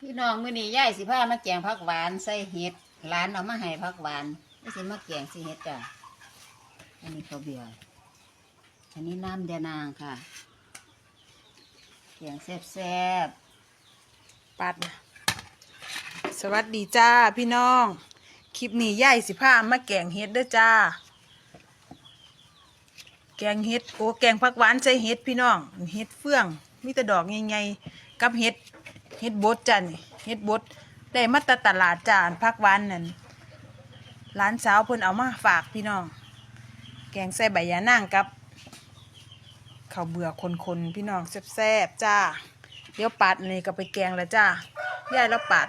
พี่น้องมื้อนี้ยายสิพามาแกงผักหวานใส่เห็ดร้านเอามาให้ผักหวานไม่สิมาแกงสิเห็ดจ้ะอันนี้ข้าวเบียร์อันนี้น้ำยานางค่ะแกงแซ่บปัดสวัสดีจ้าพี่น้อง คลิปนี้ย่ายสิพามาแกงเฮ็ดเด้อจ้า แกงเฮ็ดโอ้แกงผักหวานใส่เฮ็ดพี่น้องเฮ็ดเฟื่องมีแต่ดอกใหญ่ๆกับเฮ็ด เฮ็ดบดจ้ะนี่เฮ็ดบดได้มาตตลาดจ้าอันผักวานนั่นร้านสาวเพิ่นเอามาฝากพี่น้อง แกงใส่ใบยะนางกับข้าวเบื่อคนๆพี่น้องแซ่บๆจ้าเดี๋ยวปัดนี่ก็ไปแกงแล้วจ้าย่ายแล้วปัด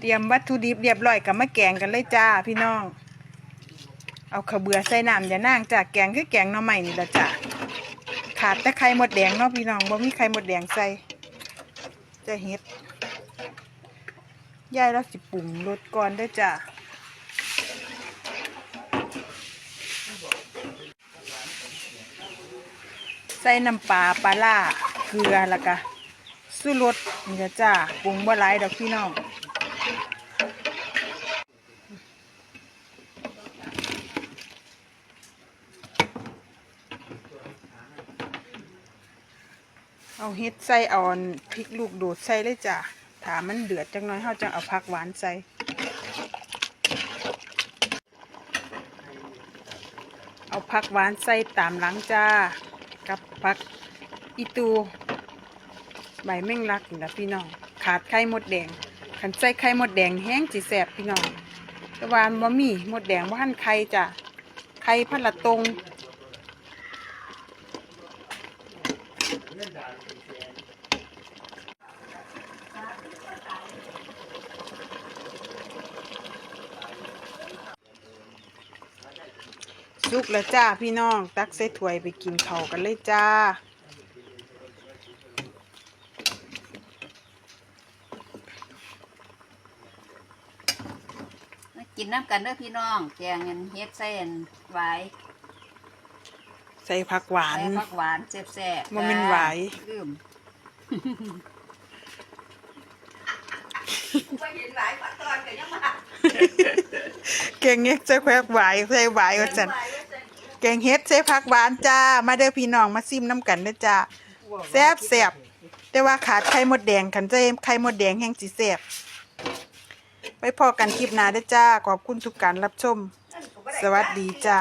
เตรียมวัตถุดิบเรียบร้อยกับมาแกงกันเลยจ้าพี่น้อง เอาขาเบื่อใส่น้ำอย่านั่งจ้าแกงคือแกงหน่อใหม่นี่ละจ้าขาดแต่ไข่มดแดงเนาะพี่น้องบ่มีไข่มดแดงใส่จะเฮ็ดย่ายแล้วสิปรุงรสก่อนเด้จ้าใส่น้ำปลาปลาล่าเกลือแล้วก็สูรสนี่ละจ้าปรุงบ่หลายดอกพี่น้อง เอาเฮ็ดใส่อาอันพริกลูกโดดใส่เลยจ้าถามมันเดือดจังน้อยเฮาจังเอาผักหวานใส่เอาผักหวานใส่ตามหลังจ้า กับผักอีตู ใบแมงลักนะพี่น้อง ขาดไข่มดแดงขันใส่ไข่มดแดงแห้งจีแสบพี่น้องต่วาอันบ่มีมดแดงว่าหั่นไข่จ้ะไข่พันละตรง สุกแล้วจ้าพี่น้อง ตักใส่ถ้วยไปกินข้าวกันเลยจ้าๆมากินน้ำกันเด้อพี่น้องแกงอันเห็ดใส่อันหวายใส่ผักหวานใส่ผักหวานแซ่บๆบ่แม่นหวายลืมแกงเฮ็ดใส่ผักหวายใส่หวายว่าจัน แกงเฮ็ดใส่ผักหวานจ้า มาเด้อพี่น้องมาซิมน้ำกันเด้อจ้าแซ่บแซ่บแต่ว่าขาดไข่มดแดงขันใจไข่มดแดงแห้งสิแซ่บไปพอกันคลิปหน้าเด้อจ้า ขอบคุณทุกการรับชม สวัสดีจ้า